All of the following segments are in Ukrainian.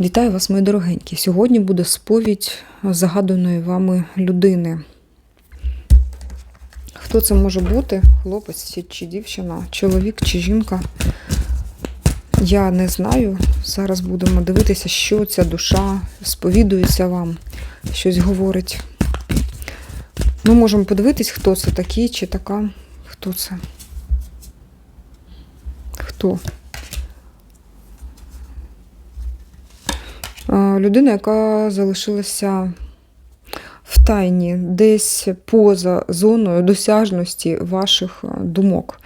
Вітаю вас, мої дорогенькі. Сьогодні буде сповідь загаданої вами людини. Хто це може бути? Хлопець чи дівчина, чоловік чи жінка? Я не знаю. Зараз будемо дивитися, що ця душа сповідується вам, щось говорить. Ми можемо подивитись, хто це такий чи така. Хто це? Хто? Людина, яка залишилася в тайні, десь поза зоною досяжності ваших думок.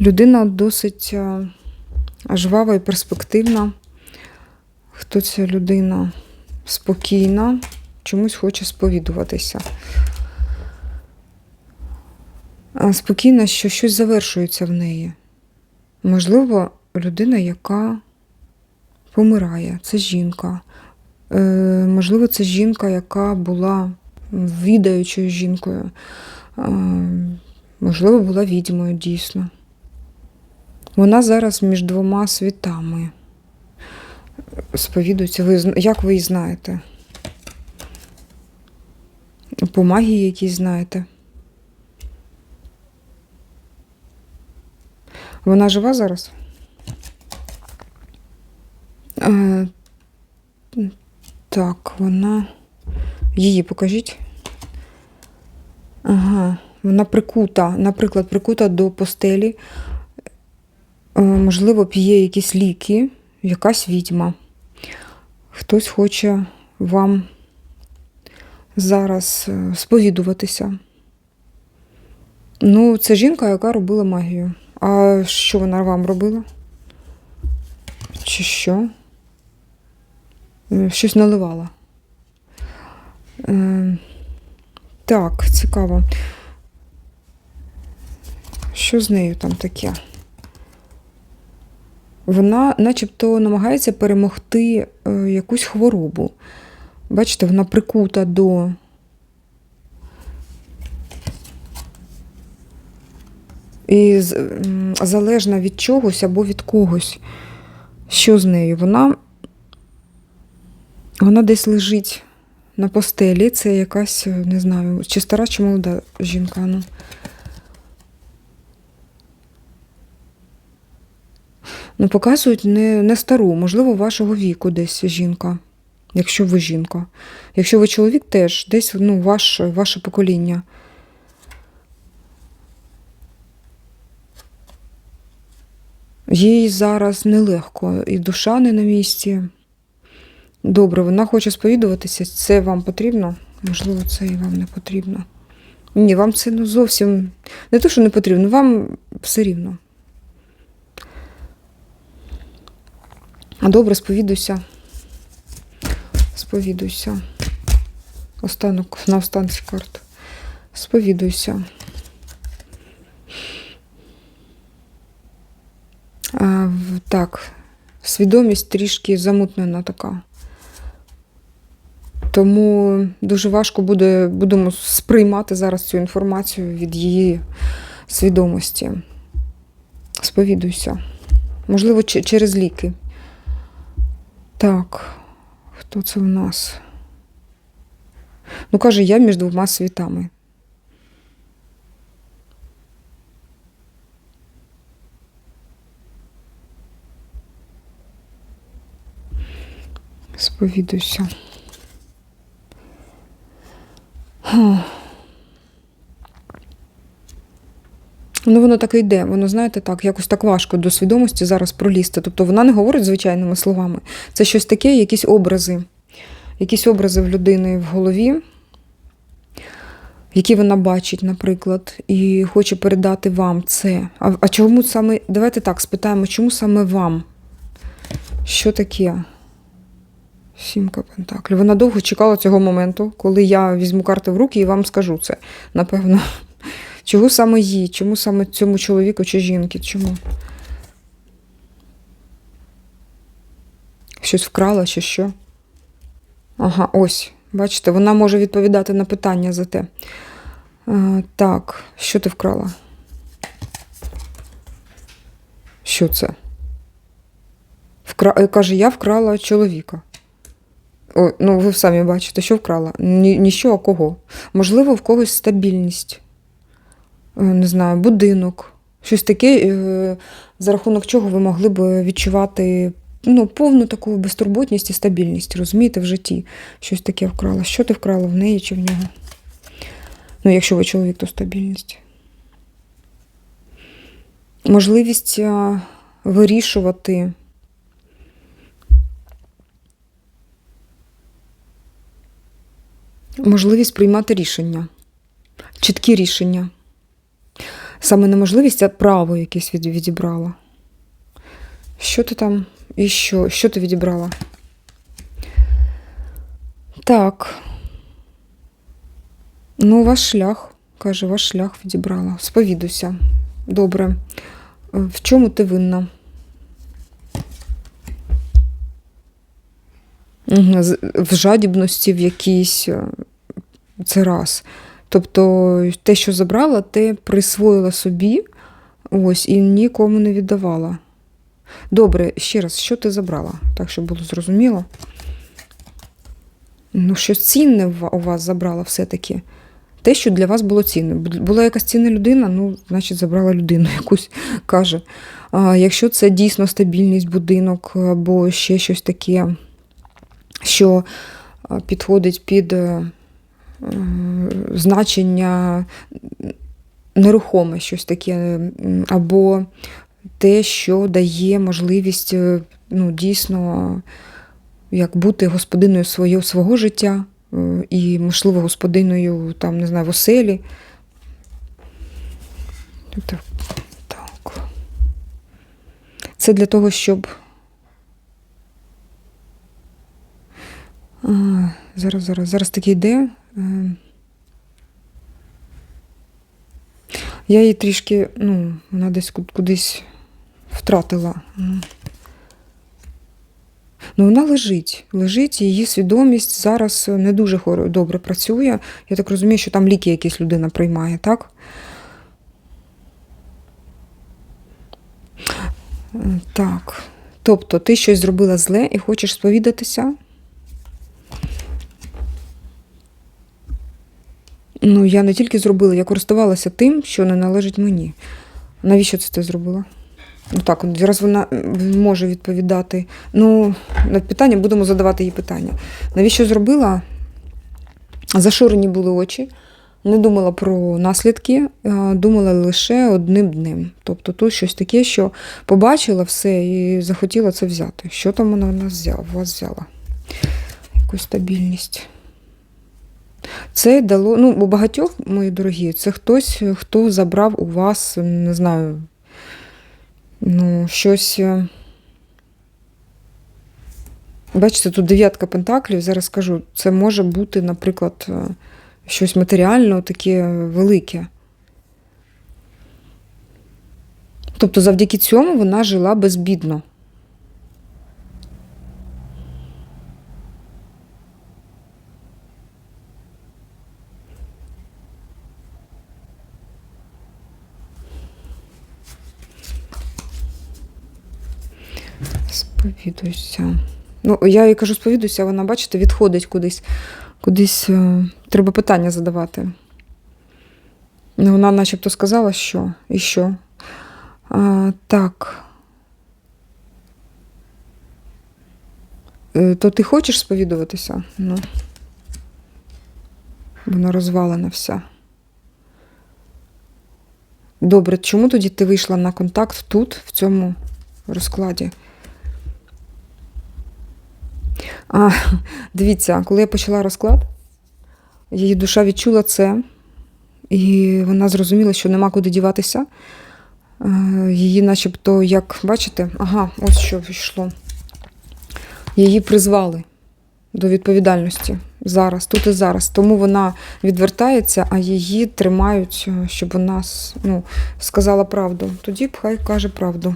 Людина досить жвава і перспективна. Хто ця людина? Спокійна, чомусь хоче сповідуватися. Спокійна, що щось завершується в неї. Можливо, людина, яка помирає. Це жінка. Е, можливо, це жінка, яка була відаючою жінкою. Е, можливо, була відьмою дійсно. Вона зараз між двома світами. Сповідується. Ви, як ви її знаєте? По магії якісь знаєте. Вона жива зараз? Е, так, вона. Її покажіть. Ага, вона прикута, наприклад, прикута до постелі. Е, можливо, п'є якісь ліки, якась відьма. Хтось хоче вам зараз е, сповідуватися. Ну, це жінка, яка робила магію. А що вона вам робила? Чи що? Е, Щось наливала. Е, так, цікаво. Що з нею там таке? Вона начебто намагається перемогти е, якусь хворобу. Бачите, вона прикута до. І залежна від чогось або від когось. Що з нею? Вона, вона десь лежить на постелі. Це якась, е, не знаю, чи стара, чи молода жінка. Ну. Ну, показують не, не стару, можливо, вашого віку десь жінка, якщо ви жінка. Якщо ви чоловік, теж десь ну, ваш, ваше покоління. Їй зараз нелегко, і душа не на місці. Добре, вона хоче сповідуватися. Це вам потрібно? Можливо, це і вам не потрібно. Ні, вам це ну, зовсім не те, що не потрібно, вам все рівно. А добре, сповідуйся. Сповідуйся. Останок на останці карт. Сповідуйся. А, так, свідомість трішки замутнена така. Тому дуже важко буде, будемо сприймати зараз цю інформацію від її свідомості. Сповідуйся. Можливо, че- через ліки. Так, хто це в нас? Ну, каже, я між двома світами. Сповідуйся. Ну, воно так і йде. Воно, знаєте, так, якось так важко до свідомості зараз пролізти. Тобто вона не говорить звичайними словами. Це щось таке, якісь образи. Якісь образи в людини в голові, які вона бачить, наприклад, і хоче передати вам це. А, а чому саме. Давайте так спитаємо, чому саме вам? Що таке? Сімка Пентаклів. Вона довго чекала цього моменту, коли я візьму карти в руки і вам скажу це, напевно. Чого саме їй? Чому саме цьому чоловіку чи жінки? Чому? Щось вкрала чи що? Ага, ось. Бачите, вона може відповідати на питання за те. Е, так, що ти вкрала? Що це? Вкра... е, Каже, я вкрала чоловіка. О, ну, ви самі бачите, що вкрала? Ні, ніщо, а кого? Можливо, в когось стабільність. Е, Не знаю, будинок. Щось таке, е, за рахунок чого ви могли б відчувати ну, повну таку безтурботність і стабільність, розумієте, в житті. Щось таке вкрала. Що ти вкрала в неї чи в нього? Ну, якщо ви чоловік, то стабільність. Можливість вирішувати. Можливість приймати рішення, чіткі рішення. Саме не можливість, а право якесь відібрала. Що ти там і що? Що ти відібрала? Так. Ну, ваш шлях, каже, ваш шлях відібрала. Сповідуйся. Добре. В чому ти винна? В жадібності в якійсь. Це раз. Тобто те, що забрала, те присвоїла собі ось, і нікому не віддавала. Добре, ще раз, що ти забрала? Так, щоб було зрозуміло. Ну, щось цінне у вас забрала все-таки. Те, що для вас було цінне. Була якась цінна людина, ну, значить, забрала людину якусь, каже. А якщо це дійсно стабільність, будинок або ще щось таке, що підходить під е, значення нерухоме, щось таке, або те, що дає можливість е, ну, дійсно як бути господиною своє, свого життя е, і, можливо, господиною там, не знаю, в оселі. Тобто, так. Це для того, щоб. А, зараз, зараз, зараз таки йде. Е, Я її трішки, ну, вона десь кудись втратила. Ну, вона лежить. Лежить, її свідомість зараз не дуже добре працює. Я так розумію, що там ліки якісь людина приймає, так? Е, Так. Тобто ти щось зробила зле і хочеш сповідатися? Ну, я не тільки зробила, я користувалася тим, що не належить мені. Навіщо це ти зробила? Ну так, зараз вона може відповідати. Ну, на питання будемо задавати їй питання. Навіщо зробила? Зашорені були очі, не думала про наслідки, думала лише одним днем. Тобто тут щось таке, що побачила все і захотіла це взяти. Що там вона в нас взяла? Якусь стабільність. Це дало, ну, у багатьох, мої дорогі, це хтось, хто забрав у вас, не знаю, ну, щось. е, Бачите, тут дев'ятка пентаклів, зараз скажу, це може бути, наприклад, е, щось матеріально таке велике. Тобто завдяки цьому вона жила безбідно. Сповідуйся. Ну, я їй кажу, сповідуйся, а вона, бачите, відходить кудись. Кудись е, треба питання задавати. Ну, Вона начебто сказала, що і що. А, так. Е, То ти хочеш сповідуватися? Ну. Вона розвалена вся. Добре, чому тоді ти вийшла на контакт тут, в цьому розкладі? А, дивіться, коли я почала розклад, її душа відчула це, і вона зрозуміла, що нема куди діватися. Е, Її, начебто, як бачите, ага, ось що йшло. Її призвали до відповідальності зараз, тут і зараз. Тому вона відвертається, а її тримають, е, щоб вона ну, сказала правду. Тоді б хай каже правду.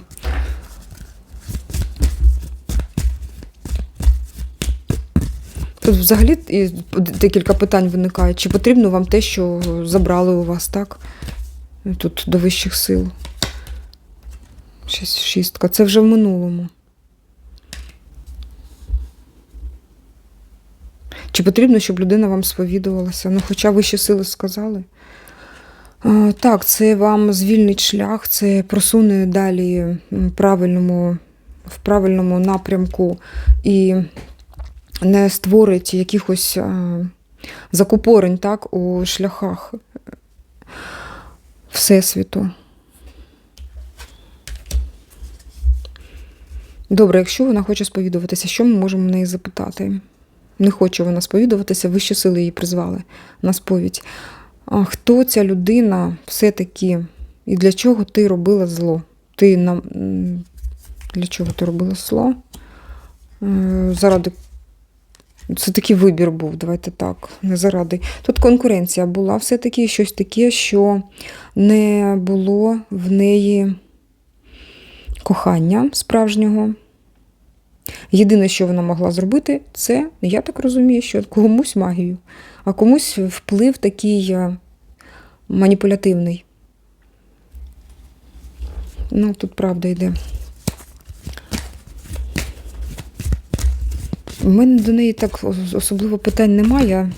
Тут взагалі декілька питань виникає. Чи потрібно вам те, що забрали у вас, так? Тут до вищих сил. Щось шістка. Це вже в минулому. Чи потрібно, щоб людина вам сповідувалася? Ну, хоча вищі сили сказали. Так, це вам звільнить шлях, це просуне далі правильному, в правильному напрямку і не створить якихось закупорень так, у шляхах Всесвіту. Добре, якщо вона хоче сповідуватися, що ми можемо в неї запитати? Не хоче вона сповідуватися, вищі сили її призвали на сповідь. А хто ця людина все-таки і для чого ти робила зло? Ти нам для чого ти робила зло? Е, Заради. Це такий вибір був, давайте так, не заради. Тут конкуренція була все-таки щось таке, що не було в неї кохання справжнього. Єдине, що вона могла зробити, це, я так розумію, що комусь магію, а комусь вплив такий е, маніпулятивний. Ну, тут правда йде. У мене до неї так особливо питань немає.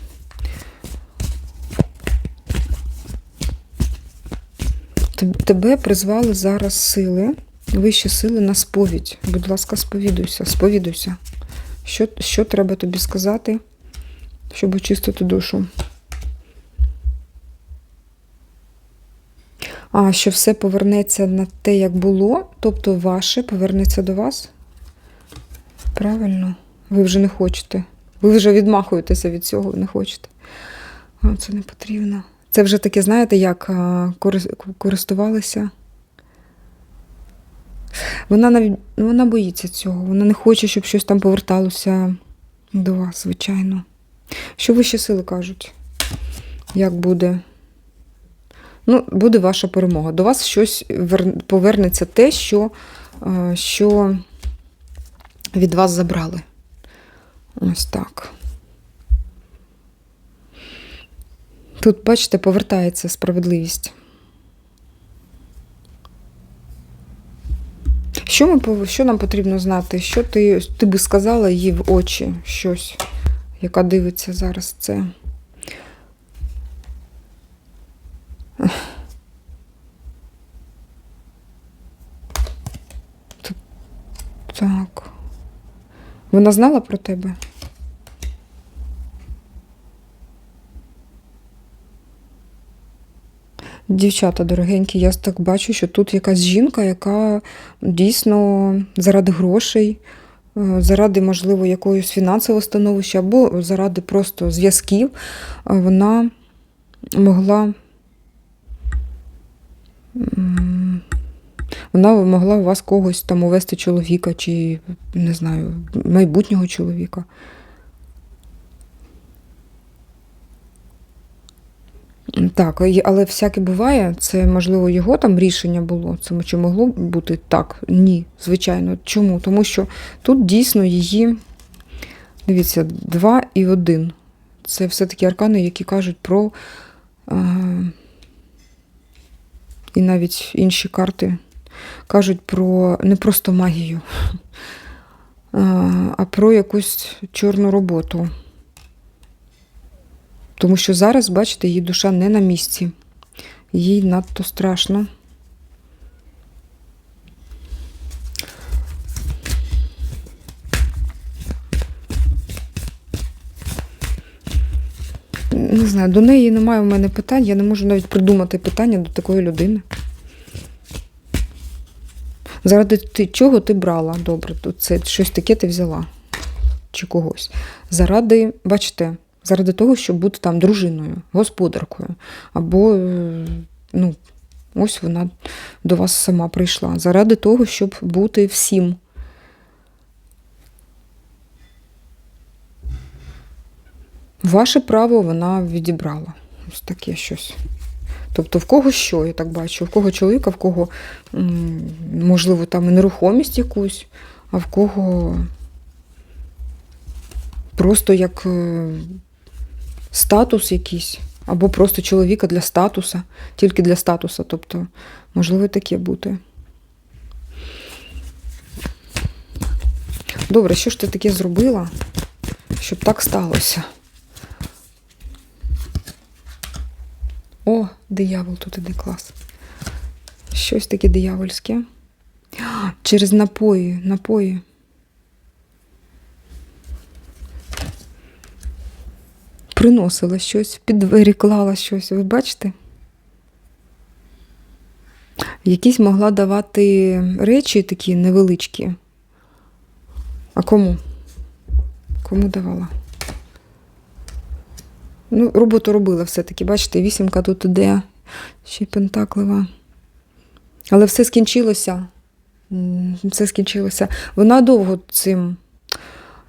Тебе призвали зараз сили, вищі сили на сповідь. Будь ласка, сповідуйся, сповідуйся. Що, що треба тобі сказати, щоб очистити душу? А що все повернеться на те, як було, тобто ваше повернеться до вас? Правильно, ви вже не хочете. Ви вже відмахуєтеся від цього, ви не хочете. А, це не потрібно. Це вже таке, знаєте, як користувалися. Вона навіть ну, вона боїться цього. Вона не хоче, щоб щось там поверталося до вас, звичайно. Що вищі сили кажуть? Як буде? Ну, буде ваша перемога. До вас щось повернеться те, що, що від вас забрали. Ось так. Тут, бачите, повертається справедливість. Що, ми, що нам потрібно знати? Що ти, ти би сказала їй в очі щось, яка дивиться зараз це? Так. Вона знала про тебе? Дівчата дорогенькі, я так бачу, що тут якась жінка, яка дійсно заради грошей, е, заради, можливо, якоїсь фінансового становища, або заради просто зв'язків, е, вона могла. Вона могла у вас когось там увести чоловіка, чи, не знаю, майбутнього чоловіка. Так, але всяке буває, це можливо його там рішення було. Це чи могло бути так? Ні, звичайно. Чому? Тому що тут дійсно її, дивіться, два і один. Це все-таки аркани, які кажуть про. Е, і навіть інші карти кажуть про не просто магію, а, а про якусь чорну роботу. Тому що зараз, бачите, її душа не на місці. Їй надто страшно. Не знаю, до неї немає в мене питань, я не можу навіть придумати питання до такої людини. Заради ти, чого ти брала? Добре, тут це щось таке ти взяла чи когось. Заради, бачите, заради того, щоб бути там дружиною, господаркою. Або, е, ну, ось вона до вас сама прийшла. Заради того, щоб бути всім. Ваше право вона відібрала. Ось таке щось. Тобто в кого що, я так бачу, в кого чоловіка, в кого, можливо, там і нерухомість якусь, а в кого просто як е, статус якийсь, або просто чоловіка для статуса, тільки для статуса. Тобто, можливо, таке бути. Добре, що ж ти таке зробила, щоб так сталося? О, диявол тут іде клас. Щось таке диявольське. Через напої, напої. Приносила щось, під двері клала щось. Ви бачите? Якісь могла давати речі такі невеличкі. А кому? Кому давала? Ну, роботу робила все-таки, бачите, вісімка тут іде, ще й пентаклива. Але все скінчилося. Все скінчилося. Вона довго цим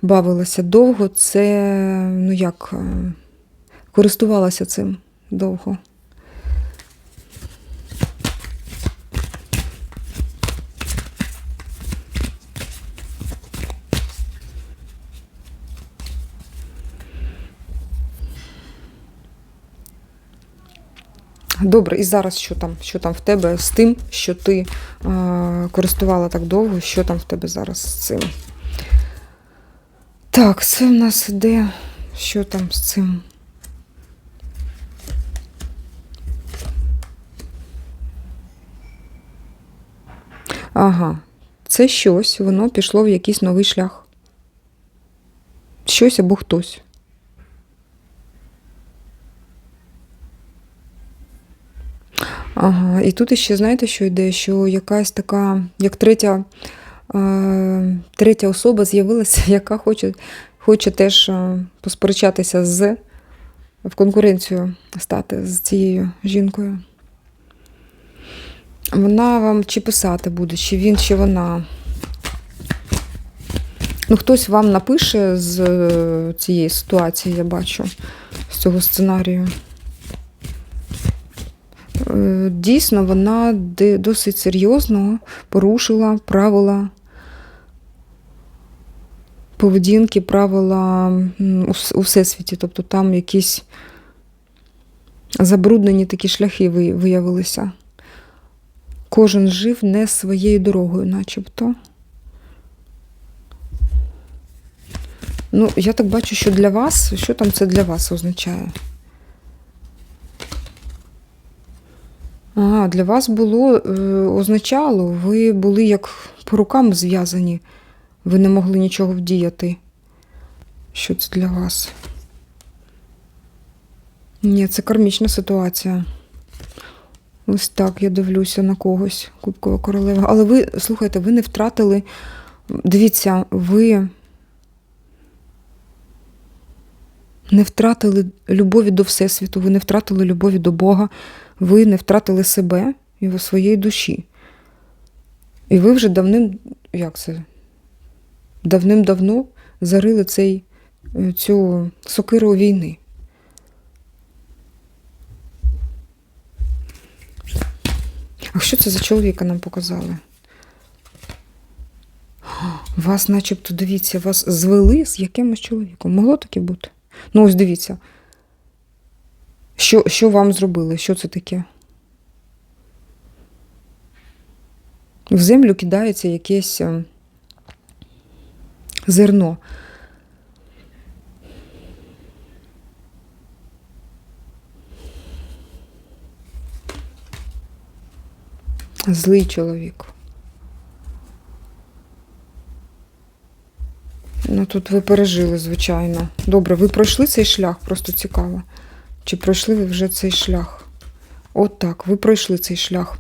бавилася. Довго це, ну як, е, користувалася цим довго. Добре, і зараз що там? Що там в тебе з тим, що ти е, користувала так довго, що там в тебе зараз з цим? Так, це в нас іде. Що там з цим? Ага, це щось, воно пішло в якийсь новий шлях. Щось або хтось. Ага, і тут іще знаєте, що йде, що якась така, як третя, третя особа з'явилася, яка хоче, хоче теж е, посперечатися з в конкуренцію стати з цією жінкою. Вона вам чи писати буде, чи він, чи вона. Ну, хтось вам напише з е, цієї ситуації, я бачу, з цього сценарію. Е, Дійсно, вона досить серйозно порушила правила поведінки, правила у всесвіті. Тобто там якісь забруднені такі шляхи виявилися. Кожен жив не своєю дорогою, начебто. Ну, я так бачу, що для вас, що там це для вас означає? Ага, для вас було, е, означало, ви були як по рукам зв'язані. Ви не могли нічого вдіяти. Що це для вас? Ні, це кармічна ситуація. Ось так я дивлюся на когось, Кубкова королева. Але ви, слухайте, ви не втратили. Дивіться, ви не втратили любові до Всесвіту, ви не втратили любові до Бога, ви не втратили себе і своєї душі. І ви вже давним, як це? Давним-давно зарили цей, е, цю сокиру війни. А що це за чоловіка нам показали? Вас, начебто, дивіться, вас звели з якимось чоловіком. Могло таке бути? Ну, ось дивіться. Що, що вам зробили? Що це таке? В землю кидається якесь е, зерно. Злий чоловік. Ну тут ви пережили, звичайно. Добре, ви пройшли цей шлях, просто цікаво. Чи пройшли ви вже цей шлях? От так, ви пройшли цей шлях.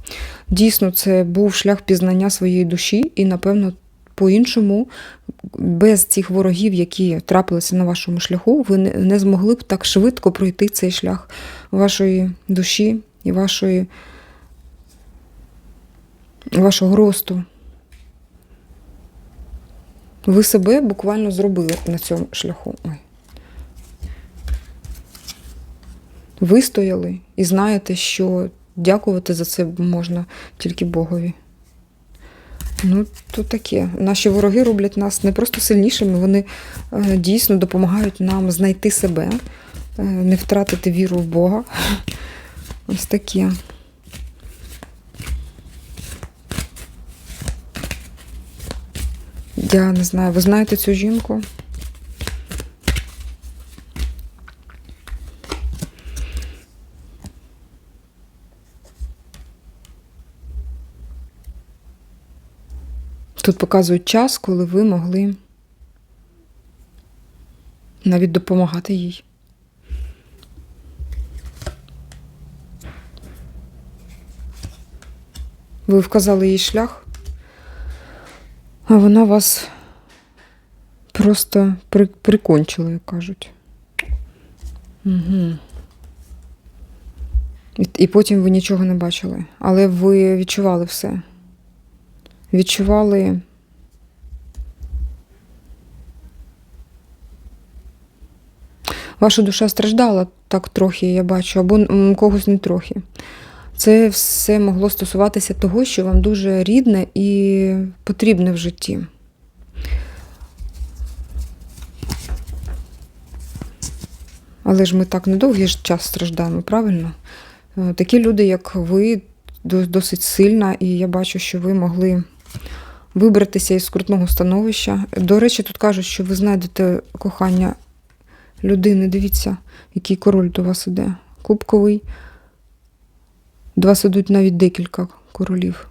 Дійсно, це був шлях пізнання своєї душі, і, напевно, по-іншому, без цих ворогів, які трапилися на вашому шляху, ви не- змогли б так швидко пройти цей шлях вашої душі і вашої, вашого росту. Ви себе буквально зробили на цьому шляху. Ой. Вистояли і знаєте, що дякувати за це можна тільки Богові. Ну, то таке. Наші вороги роблять нас не просто сильнішими, вони е, дійсно допомагають нам знайти себе, е, не втратити віру в Бога. Ось таке. Я не знаю, ви знаєте цю жінку? Тут показують час, коли ви могли навіть допомагати їй. Ви вказали їй шлях, а вона вас просто при, прикончила, як кажуть. Угу. І, і потім ви нічого не бачили. Але ви відчували все. Відчували. Ваша душа страждала так трохи, я бачу, або когось не трохи. Це все могло стосуватися того, що вам дуже рідне і потрібне в житті. Але ж ми так недовгий час страждаємо, правильно? Е, Такі люди, як ви, досить сильна, і я бачу, що ви могли вибратися із скрутного становища. До речі, тут кажуть, що ви знайдете кохання людини. Дивіться, який король до вас іде. Кубковий. До вас ідуть навіть декілька королів.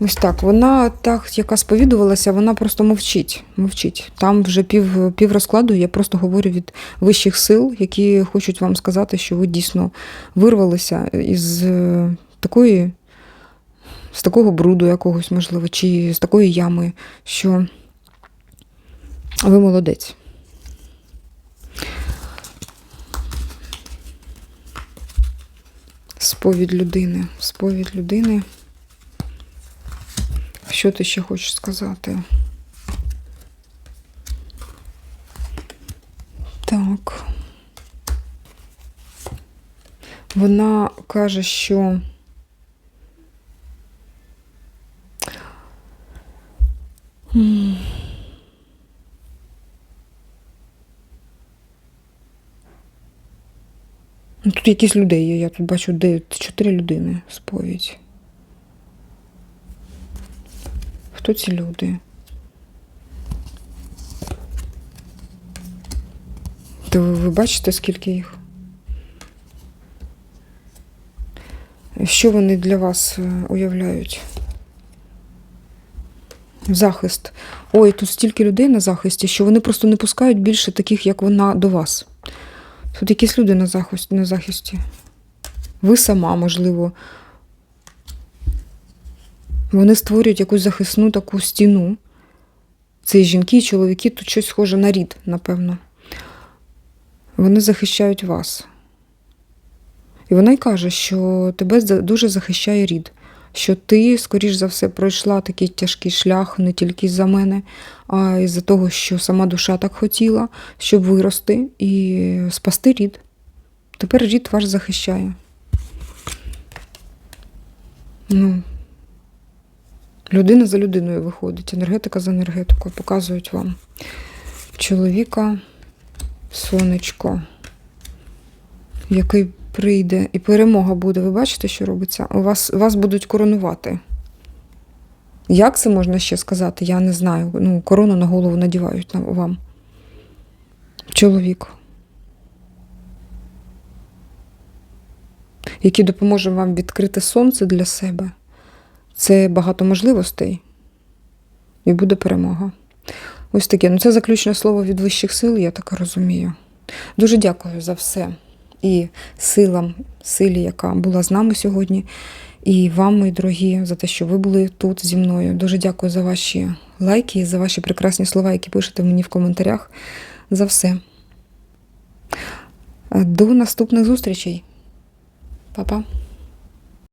Ось так. Вона так, яка сповідувалася, вона просто мовчить. мовчить. Там вже пів, пів розкладу я просто говорю від вищих сил, які хочуть вам сказати, що ви дійсно вирвалися із е, такої, з такого бруду якогось, можливо, чи з такої ями, що ви молодець. Сповідь людини. Сповідь людини. Що ти ще хочеш сказати? Так. Вона каже, що. Тут якісь людей є. Я тут бачу де чотири людини сповідь. Хто ці люди? То ви, бачите, скільки їх? Що вони для вас е, уявляють? Захист. Ой, тут стільки людей на захисті, що вони просто не пускають більше таких, як вона, до вас. Тут якісь люди. На захисті. Ви сама, можливо. Вони створюють якусь захисну таку стіну. Це і жінки, і чоловіки, тут щось схоже на рід, напевно. Вони захищають вас. І вона й каже, що тебе дуже захищає рід, що ти, скоріш за все, пройшла такий тяжкий шлях не тільки за мене, а й за того, що сама душа так хотіла, щоб вирости і спасти рід. Тепер рід ваш захищає. Ну, Людина за людиною виходить, енергетика за енергетикою. Показують вам чоловіка, сонечко, який прийде, і перемога буде. Ви бачите, що робиться? У вас, вас будуть коронувати. Як це можна ще сказати? Я не знаю. Ну, корону на голову надівають вам. Чоловік. Який допоможе вам відкрити сонце для себе. Це багато можливостей, і буде перемога. Ось таке. Ну, це заключне слово від вищих сил, я так розумію. Дуже дякую за все. І силам, силі, яка була з нами сьогодні, і вам, мої дорогі, за те, що ви були тут зі мною. Дуже дякую за ваші лайки, за ваші прекрасні слова, які пишете мені в коментарях. За все. До наступних зустрічей. Па-па.